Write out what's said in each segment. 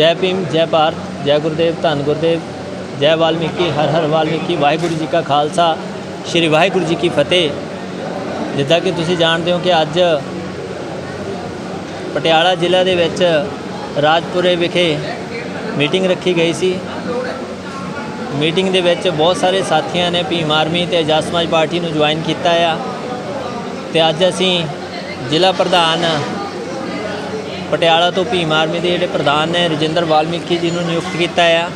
ਜੈ ਭੀਮ, ਜੈ ਭਾਰਤ, ਜੈ ਗੁਰਦੇਵ, ਧੰਨ ਗੁਰਦੇਵ, ਜੈ ਵਾਲਮੀਕੀ, ਹਰ ਹਰ ਵਾਲਮੀਕੀ, ਵਾਹਿਗੁਰੂ ਜੀ ਕਾ ਖਾਲਸਾ, ਸ੍ਰੀ ਵਾਹਿਗੁਰੂ ਜੀ ਕੀ ਫਤਿਹ। ਜਿੱਦਾਂ ਕਿ ਤੁਸੀਂ ਜਾਣਦੇ ਹੋ ਕਿ ਅੱਜ ਪਟਿਆਲਾ ਜ਼ਿਲ੍ਹਾ ਦੇ ਵਿੱਚ ਰਾਜਪੁਰੇ ਵਿਖੇ ਮੀਟਿੰਗ ਰੱਖੀ ਗਈ ਸੀ। ਮੀਟਿੰਗ ਦੇ ਵਿੱਚ ਬਹੁਤ ਸਾਰੇ ਸਾਥੀਆਂ ਨੇ ਭੀਮ ਆਰਮੀ ਤੇ ਆਜ਼ਾਦ ਸਮਾਜ ਪਾਰਟੀ ਨੂੰ ਜੁਆਇਨ ਕੀਤਾ ਆ। ਤੇ ਅੱਜ ਅਸੀਂ ਜ਼ਿਲ੍ਹਾ ਪ੍ਰਧਾਨ ਪਟਿਆਲਾ ਤੋਂ ਭੀਮ ਆਰਮੀ ਦੇ ਜਿਹੜੇ ਪ੍ਰਧਾਨ ਨੇ, ਰਜਿੰਦਰ ਵਾਲਮੀਕੀ ਜੀ ਨੂੰ ਨਿਯੁਕਤ ਕੀਤਾ ਆ,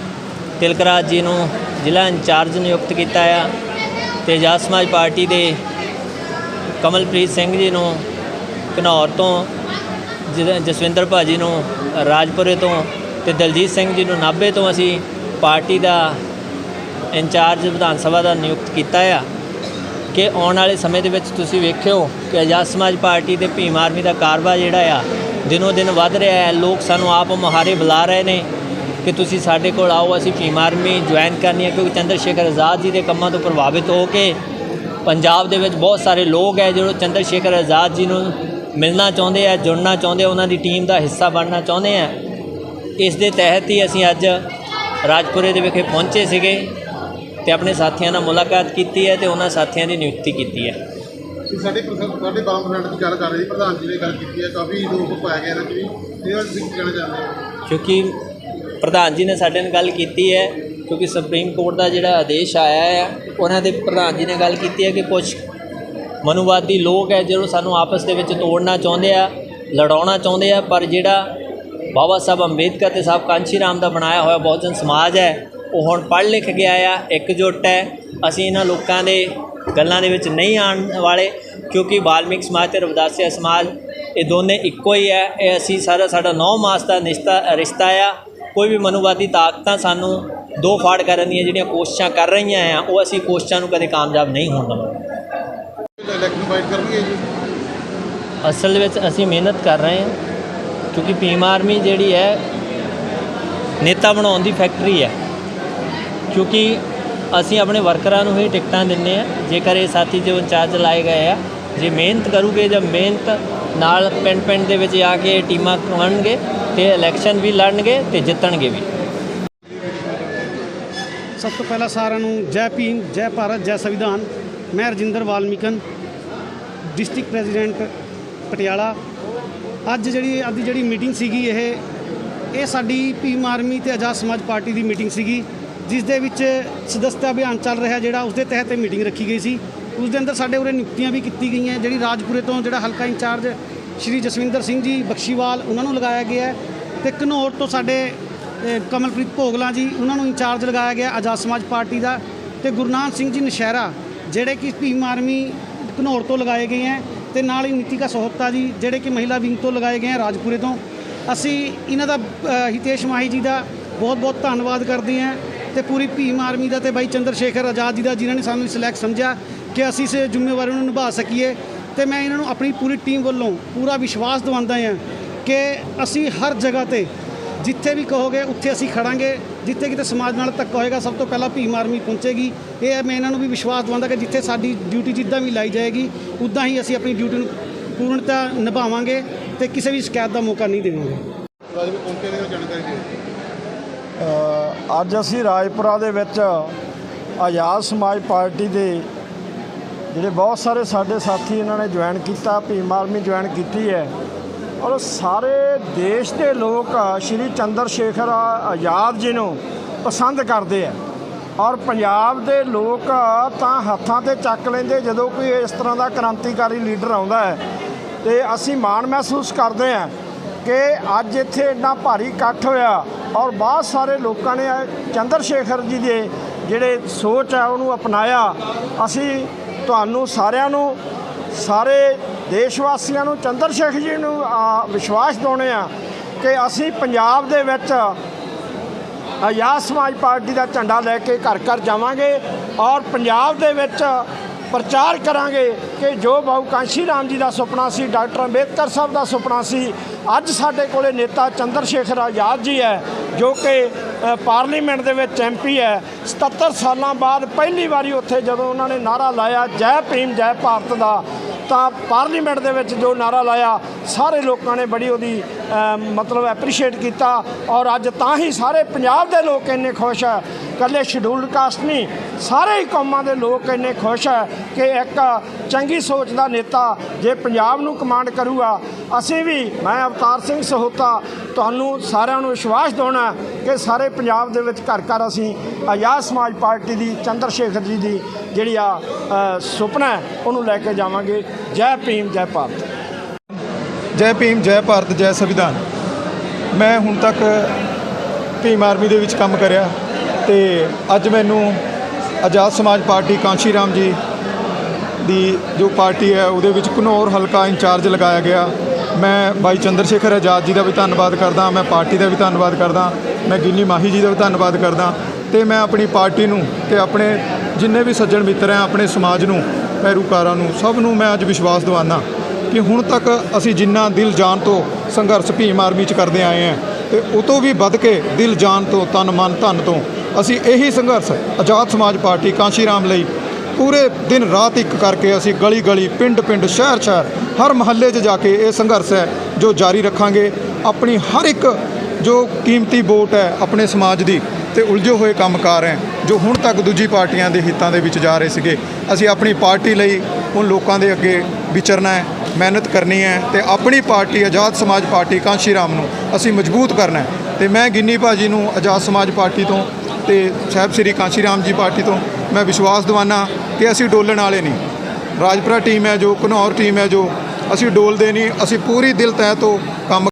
ਤਿਲਕਰਾਜ ਜੀ ਨੂੰ ਜ਼ਿਲ੍ਹਾ ਇੰਚਾਰਜ ਨਿਯੁਕਤ ਕੀਤਾ ਆ ਤੇ ਆਜ਼ਾਦ ਸਮਾਜ ਪਾਰਟੀ ਦੇ ਕਮਲਪ੍ਰੀਤ ਸਿੰਘ ਜੀ ਨੂੰ ਘਨੌਰ ਤੋਂ ਜਿਹਦੇ- ਜਸਵਿੰਦਰ ਭਾਜੀ ਨੂੰ ਰਾਜਪੁਰੇ ਤੋਂ ਤੇ ਦਲਜੀਤ ਸਿੰਘ ਜੀ ਨੂੰ ਨਾਭੇ ਤੋਂ ਅਸੀਂ ਪਾਰਟੀ ਦਾ ਇੰਚਾਰਜ ਵਿਧਾਨ ਸਭਾ ਦਾ ਨਿਯੁਕਤ ਕੀਤਾ ਆ। ਕਿ ਆਉਣ ਵਾਲੇ ਸਮੇਂ ਦੇ ਵਿੱਚ ਤੁਸੀਂ ਵੇਖਿਓ ਕਿ ਆਜ਼ਾਦ ਸਮਾਜ ਪਾਰਟੀ ਦੇ ਭੀਮ ਆਰਮੀ ਦਾ ਕਾਰਵਾ ਜਿਹੜਾ ਆ ਦਿਨੋ ਦਿਨ ਵੱਧ ਰਿਹਾ ਹੈ। ਲੋਕ ਸਾਨੂੰ ਆਪ ਮੁਹਾਰੇ ਬੁਲਾ ਰਹੇ ਨੇ ਕਿ ਤੁਸੀਂ ਸਾਡੇ ਕੋਲ ਆਓ, ਅਸੀਂ ਭੀਮ ਆਰਮੀ ਜੁਆਇਨ ਕਰਨੀ ਹੈ ਕਿਉਂਕਿ ਚੰਦਰ ਸ਼ੇਖਰ ਆਜ਼ਾਦ ਜੀ ਦੇ ਕੰਮਾਂ ਤੋਂ ਪ੍ਰਭਾਵਿਤ ਹੋ ਕੇ ਪੰਜਾਬ ਦੇ ਵਿੱਚ ਬਹੁਤ ਸਾਰੇ ਲੋਕ ਹੈ ਜਿਹੜੇ ਚੰਦਰ ਸ਼ੇਖਰ ਆਜ਼ਾਦ ਜੀ ਨੂੰ ਮਿਲਣਾ ਚਾਹੁੰਦੇ ਆ ਜੁੜਨਾ ਚਾਹੁੰਦੇ ਆ ਉਹਨਾਂ ਦੀ ਟੀਮ ਦਾ ਹਿੱਸਾ ਬਣਨਾ ਚਾਹੁੰਦੇ ਆ ਇਸ ਦੇ ਤਹਿਤ ਹੀ ਅਸੀਂ ਅੱਜ ਰਾਜਪੁਰੇ ਦੇ ਵਿਖੇ ਪਹੁੰਚੇ ਸੀਗੇ ਤੇ ਆਪਣੇ ਸਾਥੀਆਂ ਨਾਲ ਮੁਲਾਕਾਤ ਕੀਤੀ ਹੈ ਤੇ ਉਹਨਾਂ ਸਾਥੀਆਂ ਦੀ ਨਿਯੁਕਤੀ ਕੀਤੀ ਹੈ। ਸਾਡੇ ਸਾਡੇ 12% ਦੀ ਗੱਲ ਕਰ ਰਹੇ ਪ੍ਰਧਾਨ ਜੀ ਨੇ ਗੱਲ ਕੀਤੀ ਹੈ, ਕਾਫੀ ਲੋਕ ਪਾਇਆ ਗਿਆ ਇਹਨਾਂ 'ਚ ਵੀ ਇਹਦੇ ਤੁਸੀਂ ਕੀ ਕਹਿਣਾ ਚਾਹੁੰਦੇ ਹੋ? ਕਿਉਂਕਿ ਪ੍ਰਧਾਨ ਜੀ ਨੇ ਸਾਡੇ ਨਾਲ ਗੱਲ ਕੀਤੀ ਹੈ, ਕਿਉਂਕਿ ਸੁਪਰੀਮ ਕੋਰਟ ਦਾ ਜਿਹੜਾ ਆਦੇਸ਼ ਆਇਆ ਹੈ, ਉਹਨਾਂ ਦੇ ਪ੍ਰਧਾਨ ਜੀ ਨੇ ਗੱਲ ਕੀਤੀ ਹੈ ਕਿ ਕੁਝ ਮਨੁਵਾਦੀ ਲੋਕ ਹੈ ਜਿਹੜੇ ਸਾਨੂੰ ਆਪਸ ਦੇ ਵਿੱਚ ਤੋੜਨਾ ਚਾਹੁੰਦੇ ਆ, ਲੜਾਉਣਾ ਚਾਹੁੰਦੇ ਆ, ਪਰ ਜਿਹੜਾ ਬਾਬਾ ਸਾਹਿਬ ਅੰਬੇਦਕਰ ਤੇ ਸਾਹਿਬ ਕਾਂਚੀ ਰਾਮ ਦਾ ਬਣਾਇਆ ਹੋਇਆ ਬਹੁਜਨ ਸਮਾਜ ਹੈ, ਉਹ ਹੁਣ ਪੜ੍ਹ ਲਿਖ ਗਿਆ ਆ ਇਕਜੁੱਟ ਹੈ, ਅਸੀਂ ਇਹਨਾਂ ਲੋਕਾਂ ਦੇ ਗੱਲਾਂ ਦੇ ਵਿੱਚ ਨਹੀਂ ਆਉਣ ਵਾਲੇ। ਕਿਉਂਕਿ ਵਾਲਮੀਕ ਸਮਾਜ ਤੇ ਰਵਿਦਾਸੀਆ ਸਮਾਜ ਇਹ ਦੋਨੇ ਇੱਕੋ ਹੀ ਹੈ। ਇਹ ਅਸੀਂ ਸਾਰਾ ਸਾਡਾ ਨੌ ਮਾਸ ਦਾ ਨਿਸ਼ਤਾ, ਰਿਸ਼ਤਾ ਆ। ਕੋਈ ਵੀ ਮਨੁਵਾਦੀ ਤਾਕਤਾਂ ਸਾਨੂੰ ਦੋ ਫਾੜ ਕਰਨ ਦੀਆਂ ਜਿਹੜੀਆਂ ਕੋਸ਼ਿਸ਼ਾਂ ਕਰ ਰਹੀਆਂ ਆ, ਉਹ ਅਸੀਂ ਕੋਸ਼ਿਸ਼ਾਂ ਨੂੰ ਕਦੇ ਕਾਮਯਾਬ ਨਹੀਂ ਹੋਣ ਦੇਵਾਂਗੇ। ਇਲੈਕਸ਼ਨ ਫਾਈਟ ਕਰਨਗੇ ਜੀ ਅਸਲ ਵਿੱਚ ਅਸੀਂ ਮਿਹਨਤ ਕਰ ਰਹੇ ਹਾਂ, ਕਿਉਂਕਿ ਭੀਮ ਆਰਮੀ ਜਿਹੜੀ ਹੈ, ਨੇਤਾ ਬਣਾਉਣ ਦੀ ਫੈਕਟਰੀ ਹੈ। ਕਿਉਂਕਿ ਅਸੀਂ ਆਪਣੇ ਵਰਕਰਾਂ ਨੂੰ ਹੀ ਟਿਕਟਾਂ ਦਿੰਨੇ ਆ ਜੇਕਰ ਇਹ ਸਾਥੀ ਜੋ ਇੰਚਾਰਜ ਲਾਏ ਗਏ ਆ ਜੇ ਮਿਹਨਤ ਕਰੂਗੇ ਜਾਂ ਮਿਹਨਤ ਨਾਲ ਪਿੰਡ ਪਿੰਡ ਦੇ ਵਿੱਚ ਆ ਕੇ ਟੀਮਾਂ ਬਣਨਗੇ ਤੇ ਇਲੈਕਸ਼ਨ ਵੀ ਲੜਨਗੇ ਤੇ ਜਿੱਤਣਗੇ ਵੀ। ਸਭ ਤੋਂ ਪਹਿਲਾਂ ਸਾਰਿਆਂ ਨੂੰ ਜੈ ਭੀਮ, ਜੈ ਭਾਰਤ, ਜੈ ਸੰਵਿਧਾਨ। ਮੈਂ ਰਜਿੰਦਰ ਵਾਲਮੀਕਨ, ਡਿਸਟ੍ਰਿਕਟ ਪ੍ਰੈਜ਼ੀਡੈਂਟ ਪਟਿਆਲਾ। ਅੱਜ ਜਿਹੜੀ, ਅੱਜ ਦੀ ਜਿਹੜੀ ਮੀਟਿੰਗ ਸੀਗੀ ਇਹ ਇਹ ਸਾਡੀ ਭੀਮ ਆਰਮੀ ਤੇ ਆਜ਼ਾਦ ਸਮਾਜ ਪਾਰਟੀ ਦੀ ਮੀਟਿੰਗ ਸੀਗੀ, ਜਿਸ ਦੇ ਵਿੱਚ ਸਦਸਤਾ ਅਭਿਆਨ ਚੱਲ ਰਿਹਾ ਜਿਹੜਾ, ਉਸ ਦੇ ਤਹਿਤ ਇਹ ਮੀਟਿੰਗ ਰੱਖੀ ਗਈ ਸੀ। ਉਸ ਦੇ ਅੰਦਰ ਸਾਡੇ ਉਰੇ ਨਿਯੁਕਤੀਆਂ ਵੀ ਕੀਤੀ ਗਈਆਂ। ਜਿਹੜੀ ਰਾਜਪੁਰੇ ਤੋਂ ਜਿਹੜਾ ਹਲਕਾ ਇੰਚਾਰਜ ਸ਼੍ਰੀ ਜਸਵਿੰਦਰ ਸਿੰਘ ਜੀ ਬਖਸ਼ੀਵਾਲ, ਉਹਨਾਂ ਨੂੰ ਲਗਾਇਆ ਗਿਆ ਹੈ। ਤੇ ਘਨੌਰ ਤੋਂ ਸਾਡੇ ਕਮਲਪ੍ਰੀਤ ਭੋਗਲਾ ਜੀ, ਉਹਨਾਂ ਨੂੰ ਇੰਚਾਰਜ ਲਗਾਇਆ ਗਿਆ ਆਜ਼ਾਦ ਸਮਾਜ ਪਾਰਟੀ ਦਾ। ਤੇ ਗੁਰਨਾਮ ਸਿੰਘ ਜੀ ਨਸ਼ਹਿਰਾ, ਜਿਹੜੇ ਕਿ ਭੀਮ ਆਰਮੀ ਘਨੌਰ ਤੋਂ ਲਗਾਏ ਗਏ ਹੈ। ਤੇ ਨਾਲ ਹੀ ਨੀਤਿਕਾ ਸੋਹਤਾ ਜੀ, ਜਿਹੜੇ ਕਿ ਮਹਿਲਾ ਵਿੰਗ ਤੋਂ ਲਗਾਏ ਗਏ ਹੈ ਰਾਜਪੁਰੇ ਤੋਂ। ਅਸੀਂ ਇਹਨਾਂ ਦਾ ਹਿਤੇਸ਼ ਮਾਹੀ ਜੀ ਦਾ ਬਹੁਤ ਬਹੁਤ ਧੰਨਵਾਦ ਕਰਦੇ ਹਾਂ। ਤੇ ਪੂਰੀ ਭੀਮ ਆਰਮੀ ਦਾ ਤੇ ਬਾਈ ਚੰਦਰ ਸ਼ੇਖਰ ਆਜ਼ਾਦ ਜੀ ਦਾ, ਜਿਨ੍ਹਾਂ ਨੇ ਸਾਨੂੰ ਇਸ ਲਾਇਕ ਸਮਝਿਆ ਕਿ ਅਸੀਂ ਇਸ ਜ਼ਿੰਮੇਵਾਰੀ ਨੂੰ ਨਿਭਾ ਸਕੀਏ ਤੇ ਮੈਂ ਇਹਨਾਂ ਨੂੰ ਆਪਣੀ ਪੂਰੀ ਟੀਮ ਵੱਲੋਂ ਪੂਰਾ ਵਿਸ਼ਵਾਸ ਦਿਵਾਉਂਦਾ ਹਾਂ ਕਿ ਅਸੀਂ ਹਰ ਜਗ੍ਹਾ ਤੇ ਜਿੱਥੇ ਵੀ ਕਹੋਗੇ ਉੱਥੇ ਅਸੀਂ ਖੜਾਂਗੇ ਜਿੱਥੇ ਕਿਤੇ ਸਮਾਜ ਨਾਲ ਧੱਕਾ ਹੋਏਗਾ ਸਭ ਤੋਂ ਪਹਿਲਾਂ ਭੀਮ ਆਰਮੀ ਪਹੁੰਚੇਗੀ। ਇਹ ਹੈ ਮੈਂ ਇਹਨਾਂ ਨੂੰ ਵੀ ਵਿਸ਼ਵਾਸ ਦਿਵਾਉਂਦਾ ਕਿ ਜਿੱਥੇ ਸਾਡੀ ਡਿਊਟੀ ਜਿੱਦਾਂ ਵੀ ਲਾਈ ਜਾਏਗੀ ਉਦਾਂ ਹੀ ਅਸੀਂ ਆਪਣੀ ਡਿਊਟੀ ਨੂੰ ਪੂਰਨਤਾ ਨਿਭਾਵਾਂਗੇ ਤੇ ਕਿਸੇ ਵੀ ਸ਼ਿਕਾਇਤ ਦਾ ਮੌਕਾ ਨਹੀਂ ਦੇਵਾਂਗੇ। ਅੱਜ ਅਸੀਂ ਰਾਜਪੁਰਾ ਦੇ ਵਿੱਚ ਆਜ਼ਾਦ ਸਮਾਜ ਪਾਰਟੀ ਦੇ ਜਿਹੜੇ ਬਹੁਤ ਸਾਰੇ ਸਾਡੇ ਸਾਥੀ ਇਹਨਾਂ ਨੇ ਜੁਆਇਨ ਕੀਤਾ, ਭੀਮ ਆਰਮੀ ਜੁਆਇਨ ਕੀਤੀ ਹੈ। ਔਰ ਸਾਰੇ ਦੇਸ਼ ਦੇ ਲੋਕ ਸ਼੍ਰੀ ਚੰਦਰ ਸ਼ੇਖਰ ਆਜ਼ਾਦ ਜੀ ਨੂੰ ਪਸੰਦ ਕਰਦੇ ਆ। ਔਰ ਪੰਜਾਬ ਦੇ ਲੋਕ ਤਾਂ ਹੱਥਾਂ ਤੇ ਚੱਕ ਲੈਂਦੇ ਜਦੋਂ ਕੋਈ ਇਸ ਤਰ੍ਹਾਂ ਦਾ ਕ੍ਰਾਂਤੀਕਾਰੀ ਲੀਡਰ ਆਉਂਦਾ ਹੈ। ਤੇ ਅਸੀਂ ਮਾਣ ਮਹਿਸੂਸ ਕਰਦੇ ਹਾਂ ਕਿ ਅੱਜ ਇੱਥੇ ਇੰਨਾ ਭਾਰੀ ਇਕੱਠ ਹੋਇਆ ਔਰ ਬਹੁਤ ਸਾਰੇ ਲੋਕਾਂ ਨੇ ਚੰਦਰ ਸ਼ੇਖਰ ਜੀ ਦੇ ਜਿਹੜੇ ਸੋਚ ਹੈ ਉਹਨੂੰ ਅਪਣਾਇਆ। ਅਸੀਂ ਤੁਹਾਨੂੰ ਸਾਰਿਆਂ ਨੂੰ, ਸਾਰੇ ਦੇਸ਼ ਵਾਸੀਆਂ ਨੂੰ, ਚੰਦਰ ਸ਼ੇਖਰ ਜੀ ਨੂੰ ਵਿਸ਼ਵਾਸ ਦਿਵਾਉਣੇ ਆ ਕਿ ਅਸੀਂ ਪੰਜਾਬ ਦੇ ਵਿੱਚ ਆਜ਼ਾਦ ਸਮਾਜ ਪਾਰਟੀ ਦਾ ਝੰਡਾ ਲੈ ਕੇ ਘਰ ਘਰ ਜਾਵਾਂਗੇ ਔਰ ਪੰਜਾਬ ਦੇ ਵਿੱਚ ਪ੍ਰਚਾਰ ਕਰਾਂਗੇ ਕਿ ਜੋ ਬਾਬੂ ਕਾਂਸ਼ੀ ਰਾਮ ਜੀ ਦਾ ਸੁਪਨਾ ਸੀ, ਡਾਕਟਰ ਅੰਬੇਦਕਰ ਸਾਹਿਬ ਦਾ ਸੁਪਨਾ ਸੀ, ਅੱਜ ਸਾਡੇ ਕੋਲੇ ਨੇਤਾ ਚੰਦਰ ਸ਼ੇਖਰ ਆਜ਼ਾਦ ਜੀ ਹੈ। ਜੋ ਕਿ ਪਾਰਲੀਮੈਂਟ ਦੇ ਵਿੱਚ ਐਮਪੀ ਹੈ। 77 ਸਾਲਾਂ ਬਾਅਦ ਪਹਿਲੀ ਵਾਰੀ ਉੱਥੇ ਜਦੋਂ ਉਹਨਾਂ ਨੇ ਨਾਰਾ ਲਾਇਆ, ਜੈ ਭੀਮ, ਜੈ ਭਾਰਤ ਦਾ, ਤਾਂ ਪਾਰਲੀਮੈਂਟ ਦੇ ਵਿੱਚ ਜੋ ਨਾਰਾ ਲਾਇਆ, ਸਾਰੇ ਲੋਕਾਂ ਨੇ ਬੜੀ ਉਹਦੀ ਮਤਲਬ ਐਪਰੀਸ਼ੀਏਟ ਕੀਤਾ। ਔਰ ਅੱਜ ਤਾਂ ਹੀ ਸਾਰੇ ਪੰਜਾਬ ਦੇ ਲੋਕ ਇੰਨੇ ਖੁਸ਼ ਹੈ। ਕੱਲੇ ਸ਼ਡਿਊਲਡ ਕਾਸਟ ਨਹੀਂ, ਸਾਰੇ ਹੀ ਕੌਮਾਂ ਦੇ ਲੋਕ ਇੰਨੇ ਖੁਸ਼ ਹੈ ਕਿ ਇੱਕ ਚੰਗੀ ਸੋਚ ਦਾ ਨੇਤਾ ਜੇ ਪੰਜਾਬ ਨੂੰ ਕਮਾਂਡ ਕਰੂਗਾ। ਅਸੀਂ ਵੀ, ਮੈਂ ਅਵਤਾਰ ਸਿੰਘ ਸਹੋਤਾ ਤੁਹਾਨੂੰ ਸਾਰਿਆਂ ਨੂੰ ਵਿਸ਼ਵਾਸ ਦਿਵਾਉਣਾ ਕਿ ਸਾਰੇ ਪੰਜਾਬ ਦੇ ਵਿੱਚ ਘਰ ਘਰ ਅਸੀਂ ਆਜ਼ਾਦ ਸਮਾਜ ਪਾਰਟੀ ਦੀ, ਚੰਦਰ ਸ਼ੇਖਰ ਜੀ ਦੀ ਜਿਹੜੀ ਆ ਸੁਪਨਾ ਹੈ, ਉਹਨੂੰ ਲੈ ਕੇ ਜਾਵਾਂਗੇ। ਜੈ ਭੀਮ, ਜੈ ਭਾਰਤ। ਜੈ ਭੀਮ, ਜੈ ਭਾਰਤ, ਜੈ ਸੰਵਿਧਾਨ। ਮੈਂ ਹੁਣ ਤੱਕ ਭੀਮ ਆਰਮੀ ਦੇ ਵਿੱਚ ਕੰਮ ਕਰਿਆ ਤੇ ਅੱਜ ਮੈਨੂੰ ਆਜ਼ਾਦ ਸਮਾਜ ਪਾਰਟੀ ਕਾਂਸ਼ੀ ਰਾਮ ਜੀ ਦੀ ਜੋ ਪਾਰਟੀ ਹੈ, ਉਹਦੇ ਵਿੱਚ ਘਨੌਰ ਹਲਕਾ ਇੰਚਾਰਜ ਲਗਾਇਆ ਗਿਆ। ਮੈਂ ਬਾਈ ਚੰਦਰ ਸ਼ੇਖਰ ਆਜ਼ਾਦ ਜੀ ਦਾ ਵੀ ਧੰਨਵਾਦ ਕਰਦਾ, ਮੈਂ ਪਾਰਟੀ ਦਾ ਵੀ ਧੰਨਵਾਦ ਕਰਦਾ, ਮੈਂ ਗਿੰਨੀ ਮਾਹੀ ਜੀ ਦਾ ਵੀ ਧੰਨਵਾਦ ਕਰਦਾ ਤੇ ਮੈਂ ਆਪਣੀ ਪਾਰਟੀ ਨੂੰ ਤੇ ਆਪਣੇ ਜਿੰਨੇ ਵੀ ਸੱਜਣ ਮਿੱਤਰ ਹੈ ਆਪਣੇ ਸਮਾਜ ਨੂੰ, ਪੈਰੋਕਾਰਾਂ ਨੂੰ, ਸਭ ਨੂੰ ਮੈਂ ਅੱਜ ਵਿਸ਼ਵਾਸ ਦਿਵਾਨਾ ਕਿ ਹੁਣ ਤੱਕ ਅਸੀਂ ਜਿੰਨਾ ਦਿਲ ਜਾਨ ਤੋਂ ਸੰਘਰਸ਼ ਭੀਮ ਆਰਮੀ 'ਚ ਕਰਦੇ ਆਏ ਹਾਂ ਤੇ ਉਹ ਤੋਂ ਵੀ ਵੱਧ ਕੇ ਦਿਲ ਜਾਨ ਤੋਂ, ਤਨ ਮਨ ਧਨ ਤੋਂ ਅਸੀਂ ਇਹੀ ਸੰਘਰਸ਼ ਆਜ਼ਾਦ ਸਮਾਜ ਪਾਰਟੀ ਕਾਂਸ਼ੀ ਰਾਮ ਲਈ ਪੂਰੇ ਦਿਨ ਰਾਤ ਇੱਕ ਕਰਕੇ ਅਸੀਂ ਗਲੀ ਗਲੀ ਪਿੰਡ ਪਿੰਡ ਸ਼ਹਿਰ ਸ਼ਹਿਰ ਹਰ ਮਹੱਲੇ 'ਚ ਜਾ ਕੇ ਇਹ ਸੰਘਰਸ਼ ਹੈ, ਜੋ ਜਾਰੀ ਰੱਖਾਂਗੇ। ਆਪਣੀ ਹਰ ਇੱਕ ਜੋ ਕੀਮਤੀ ਵੋਟ ਹੈ ਆਪਣੇ ਸਮਾਜ ਦੀ ਤੇ ਉਲਝੇ ਹੋਏ ਕੰਮਕਾਰ ਹੈ, ਜੋ ਹੁਣ ਤੱਕ ਦੂਜੀ ਪਾਰਟੀਆਂ ਦੇ ਹਿੱਤਾਂ ਦੇ ਵਿੱਚ ਜਾ ਰਹੇ ਸੀਗੇ। ਅਸੀਂ ਆਪਣੀ ਪਾਰਟੀ ਲਈ ਹੁਣ ਲੋਕਾਂ ਦੇ ਅੱਗੇ ਵਿਚਰਨਾ ਹੈ, ਮਿਹਨਤ ਕਰਨੀ ਹੈ ਤੇ ਆਪਣੀ ਪਾਰਟੀ, ਆਜ਼ਾਦ ਸਮਾਜ ਪਾਰਟੀ ਕਾਂਸ਼ੀ ਰਾਮ ਨੂੰ ਅਸੀਂ ਮਜ਼ਬੂਤ ਕਰਨਾ ਹੈ। ਤੇ ਮੈਂ ਗਿੰਨੀ ਭਾਜੀ ਨੂੰ ਆਜ਼ਾਦ ਸਮਾਜ ਪਾਰਟੀ ਤੋਂ ਤੇ ਸਾਹਿਬ ਸ੍ਰੀ ਕਾਂਸ਼ੀ ਰਾਮ ਜੀ ਪਾਰਟੀ ਤੋਂ ਮੈਂ ਵਿਸ਼ਵਾਸ ਦਿਵਾਨਾ। ਕਿ ਅਸੀਂ ਡੋਲਣ ਵਾਲੇ ਨਹੀਂ। ਰਾਜਪੁਰਾ ਟੀਮ ਹੈ ਜੋ, ਘਨੌਰ ਟੀਮ ਹੈ ਜੋ, ਅਸੀਂ ਡੋਲਦੇ ਨਹੀਂ, ਅਸੀਂ ਪੂਰੀ ਦਿਲ ਤਹਿ ਤੋਂ ਕੰਮ